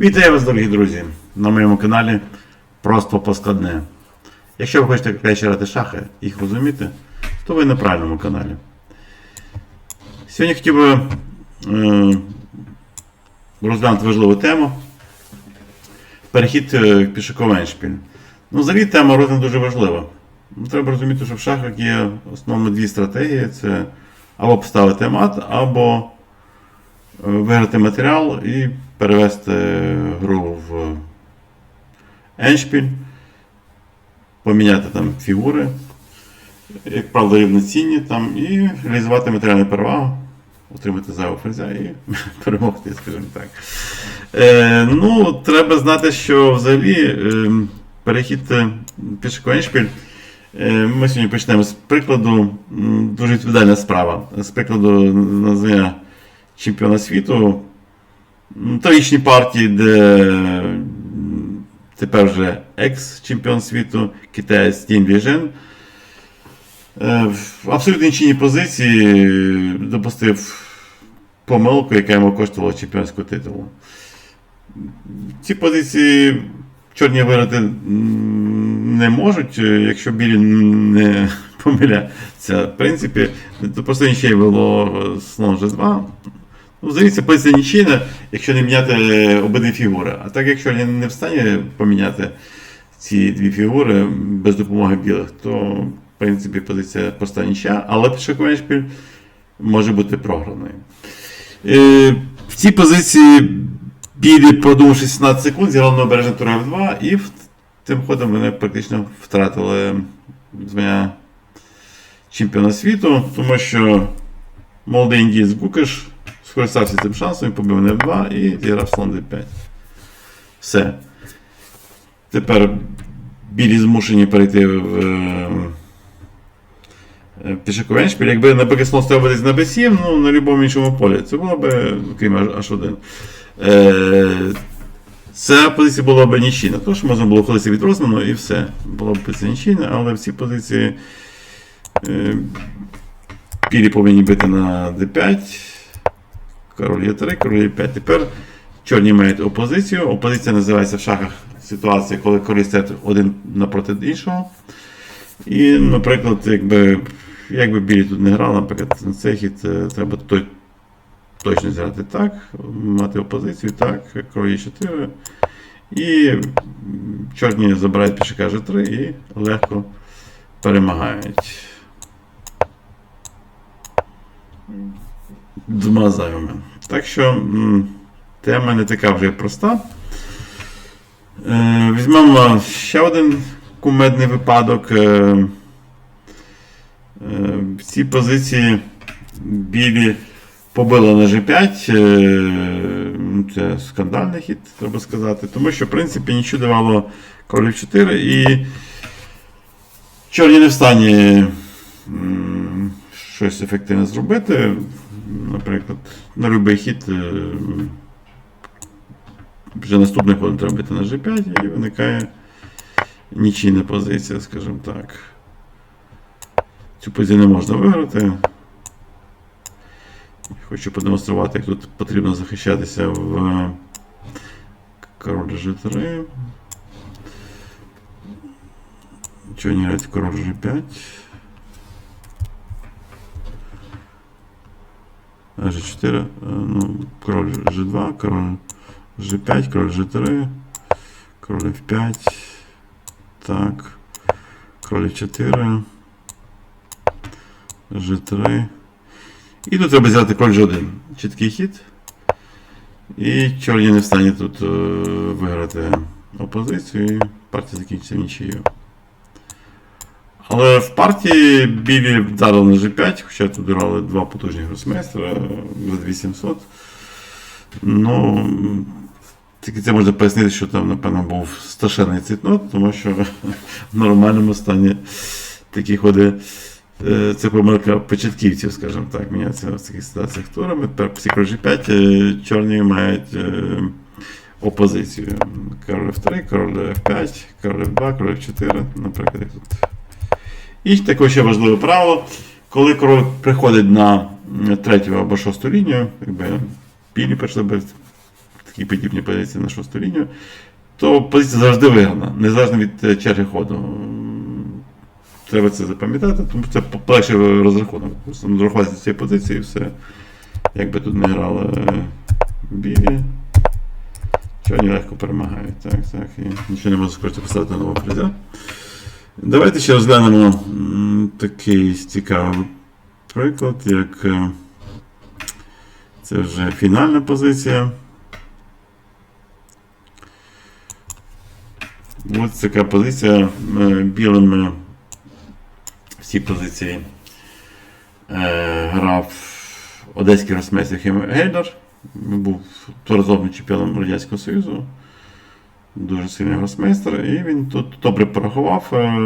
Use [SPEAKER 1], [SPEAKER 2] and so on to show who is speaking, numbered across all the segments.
[SPEAKER 1] Вітаю вас, дорогі друзі, на моєму каналі Просто поскладне. Якщо ви хочете краще грати шахи їх розуміти, то ви на правильному каналі. Сьогодні хотів би е, розглянути важливу тему. Перехід е, в еншпіль. Ну, взагалі тема розгляду дуже важлива. Ну, Треба розуміти, що в шахах є основно дві стратегії: це або поставити мат, або е, виграти матеріал і перевести гру в еншпіль, поміняти там фігури, як правило, рівноцінні там, і реалізувати матеріальну перевагу, отримати зайву ферзя і перемогти, скажімо так. Е, ну, треба знати, що взагалі е, перехід пішаковий еншпіль. Е, Ми сьогодні почнемо з прикладу, дуже відповідальна справа. З прикладу названня чемпіона світу. Трагічні партії, де тепер вже екс-чемпіон світу, китаєць Тін Віжен. Е, В абсолютно нічийній позиції допустив помилку, яка йому коштувала чемпіонського титулу. Ці позиції чорні виграти не можуть, е, якщо білі не помиляться. В принципі, то просто нічиє було слон G2. Ну, взагалі, це позиція нічийна, якщо не міняти обидві фігури. А так, якщо не встане поміняти ці дві фігури без допомоги білих, то в принципі позиція проста нічия, але пішаковий може бути програною. Е, в цій позиції білі, продовживши 17 секунд, зіграли на обережне тур F2 і в- тим ходом вони практично втратили звання чемпіона світу, тому що молодий індієць Букаш скористався цим шансом і побив на F2 і зіграв слон D5. Все. Тепер білі змушені перейти в е, е, пішаковий еншпіль. Якби, наприклад, слон стояв десь на B7, ну, на будь-якому іншому полі, це було б, крім H1. Е, Ця позиція була б нічийна, тому що можна було ходити від розміну і все. Була б позиція нічийна, але в цій позиції е, білі повинні бити на D5. Король Е3, король Е5. Тепер чорні мають опозицію. Опозиція називається в шахах ситуація, коли королі стоять один напроти іншого. І, наприклад, якби, якби білі тут не грали, наприклад, на цей хід треба той, точно зіграти так, мати опозицію, так, король Е4. І чорні забирають пішака G3 і легко перемагають. Двома зайвими. Так що тема не така вже проста. Е, Візьмемо ще один кумедний випадок. Е, е, В цій позиції білі побили на G5. е, ну, Це скандальний хід, треба сказати. Тому що, в принципі, нічого давало королів 4 і чорні не в стані щось ефективне зробити. Наприклад, на будь-який хід е, вже наступний ход треба бити на G5 і виникає нічийна позиція, скажімо так. Цю позицію не можна виграти. Хочу продемонструвати, як тут потрібно захищатися в король G3. Чого не грати король G5? G4, е, ну, король G2, король G5, король G3, король F5, так, король F4, G3. І тут треба взяти король G1. Чіткий хід. І чорні не в стані тут е, виграти опозицію, і партія закінчиться нічиєю. Але в партії білі вдарили на G5, хоча тут грали два потужні гросмейстера за 2700. Ну, тільки це можна пояснити, що там, напевно, був страшенний цитнот, тому що в нормальному стані такі ходи. е, Це помилка початківців, скажімо так, міняться в таких ситуаціях турами. Тепер після G5 е, чорні мають е, опозицію. Король F3, король F5, король F2, король F4, наприклад, як тут. І також ще важливе правило, коли король приходить на третю або шосту лінію, якби білі пішли би такі подібні позиції на шосту лінію, то позиція завжди виграна, незалежно від е, черги ходу. Треба це запам'ятати, тому це полегший розрахунок. Просто розрахувати ці позиції і все. Як би тут не грали е, білі. Чорні легко перемагають. Так, так. І нічого не можу скоріше поставити нового приза. Давайте ще розглянемо такий цікавий приклад, як е, це вже фінальна позиція. Ось така позиція е, білими всі позиції е, грав одеський гросмейстер Хім Гейдер. Був творозовним чемпіоном Радянського Союзу. Дуже сильний гросмейстер. І він тут добре порахував. Е,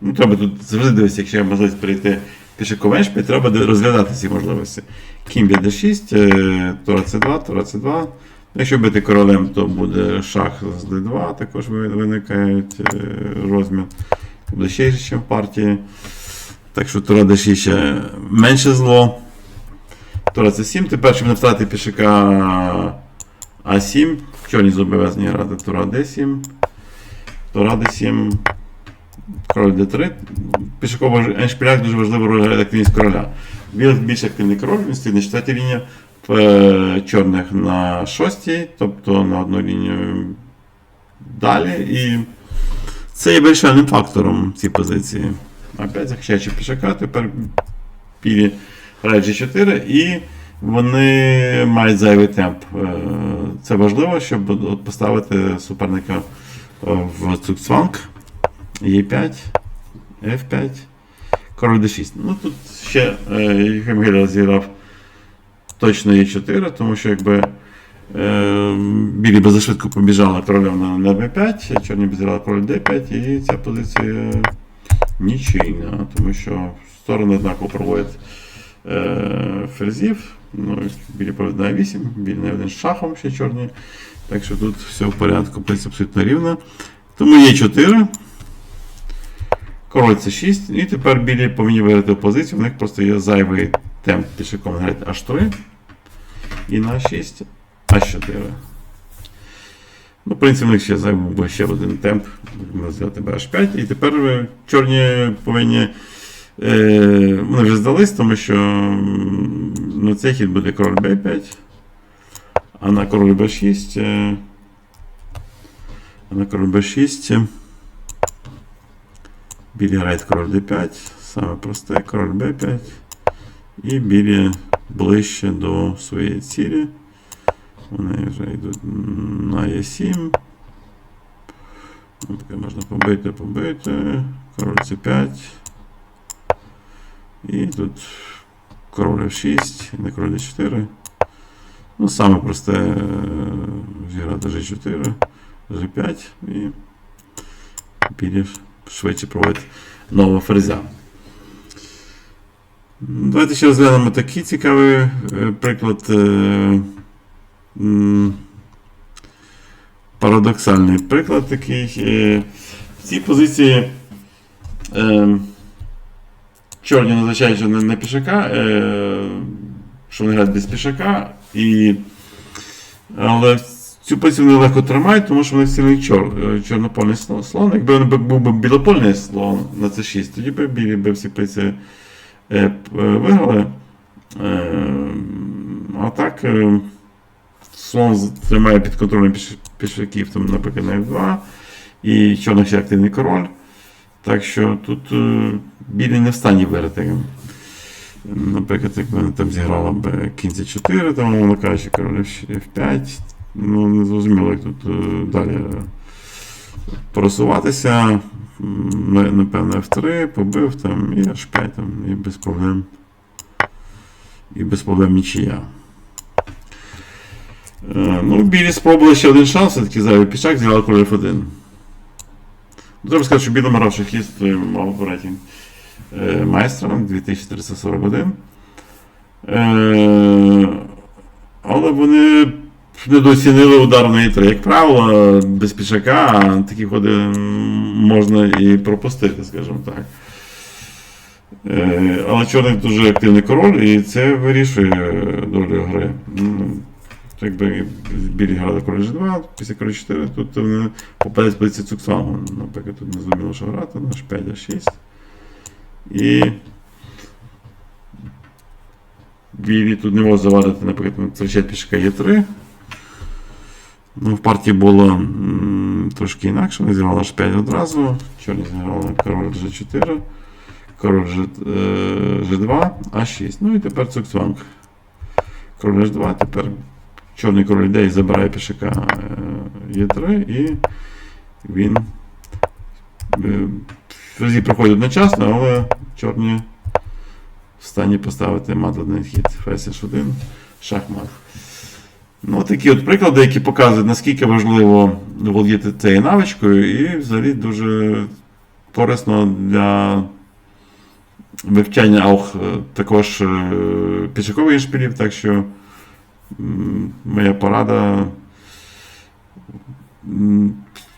[SPEAKER 1] Ну, треба тут завжди дивитися, якщо є можливість перейти пішаком Еншпіль, треба розглядати ці можливості. Кінь б'є d6, е, Тура c2, Тура c2. Якщо бити королем, то буде шах з d2, також ви- виникають е, розмір. Буде ще ніж в партії. Так що Тура d6 ще менше зло. Тура c7. Тепер, щоб не втратити пішака А7, чорні зобов'язані грати Тура d7. Тура d7. Король d3. Пішаковий еншпілях дуже важливо роль грає активність короля. Білих більш активний король, він стоїть на четвертій лінії, в е, чорних на шостій, тобто на одну лінію далі. І це є вирішальним фактором цієї позиції. Опять захищаючи пішака, тепер білі грають G4 і вони мають зайвий темп. Е, Це важливо, щоб поставити суперника е, в цукцванг. Е5, F5, король D6. Ну тут ще Гель розіграв точно Е4, тому що якби е, білі би зашвидко побіжали королем на, на B5, чорні б зіграли король D5, і ця позиція нічийна, тому що сторони однаково проводять е, ферзів. Ну, білі на 8, білі на 1 з шахом, ще чорні. Так що тут все в порядку, позиція абсолютно рівна. Тому є 4. Король це 6. І тепер білі повинні виграти позицію. У них просто є зайвий темп пішаком грати H3. І на 6 H4. Ну, в принципі, в них ще зайвий ще один темп. Можна взяти H5. І тепер е, чорні повинні. Е, вони вже здались, тому що на цей хід буде король B5. А на король B6. е, А на король B6. Білі грають король d5, саме просте, король b5. І білі ближче до своєї цілі. Вони вже йдуть на e7. Ну, таке можна побити, побити. Король c5. І тут король f6, і на король d4. Ну, саме просте е, зіграти g4, g5 і білі швидше проводить нового ферзя. Давайте ще розглянемо такий цікавий е, приклад. е, Парадоксальний приклад такий. В цій позиції е, чорні назначають що на, на пішака, е, що вони грають без пішака, і, але Цю позицію вони легко тримають, тому що вони сильний чор, е, чорнопольний слон. Якби він був би білопольний слон на c6, тоді б білі б всі позиції е, е, виграли. Е, а так, е, слон тримає під контролем піш- пішаків, там, наприклад, на f2, і чорний ще активний король. Так що тут е, білі не в стані виграти. Наприклад, як вони там зіграла б кінь c4, там, мовно кажучи, король f5. Ну, не зрозуміло, як тут е, далі просуватися. Напевно, F3, побив там і H5 там, і без проблем. І без проблем нічия. Е, Ну, білі спробували ще один шанс, все-таки зайвий пішак, зіграли король F1. Ну, Треба сказати, що білим грав шахіст, рейтинг е, майстра 2341. Е, але вони недооцінили удар на і3. Як правило, без пішака такі ходи можна і пропустити, скажімо так. Е, Але чорний дуже активний король, і це вирішує долю гри. Ну, якби білі грали король G2, після король 4, тут вони попадуть з позиції Цуксвангу. Наприклад, тут не зрозуміло, що грати, наш 5 А6. І білі тут не можуть завадити, наприклад, втрачати пішка Е3. Ну, в партії було м, трошки інакше, вони зіграли аж 5 одразу. Чорні зіграли король G4, король G, е, G2, А6. Ну і тепер Цуксванг. Король H2, тепер чорний король і забирає пішака е, Е3 і він е, разі проходить одночасно, але чорні в стані поставити мат один хід. Ферзь H1, шахмат. Ну, такі от приклади, які показують, наскільки важливо володіти цією навичкою, і взагалі дуже корисно для вивчання аух також е, пішакових шпилів, так що моя порада.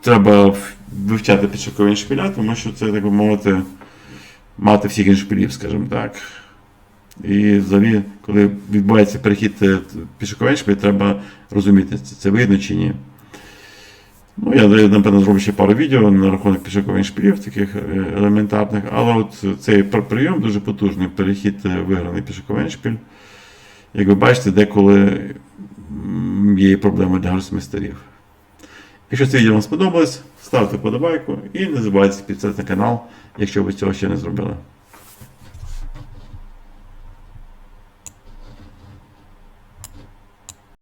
[SPEAKER 1] Треба вивчати пішакові шпиля, тому що це, так би мовити, мати всіх іншпілів, скажімо так. І взагалі, коли відбувається перехід е, пішаковий шпиль, треба розуміти, це, це видно чи ні. Ну, я, напевно, зроблю ще пару відео на рахунок пішакових шпилів, таких е, елементарних, але от цей прийом дуже потужний. Перехід е, виграний пішаковий шпиль. Як ви бачите, деколи є проблеми для гросмейстерів. Якщо це відео вам сподобалось, ставте подобайку і не забувайте підписатися на канал, якщо ви цього ще не зробили.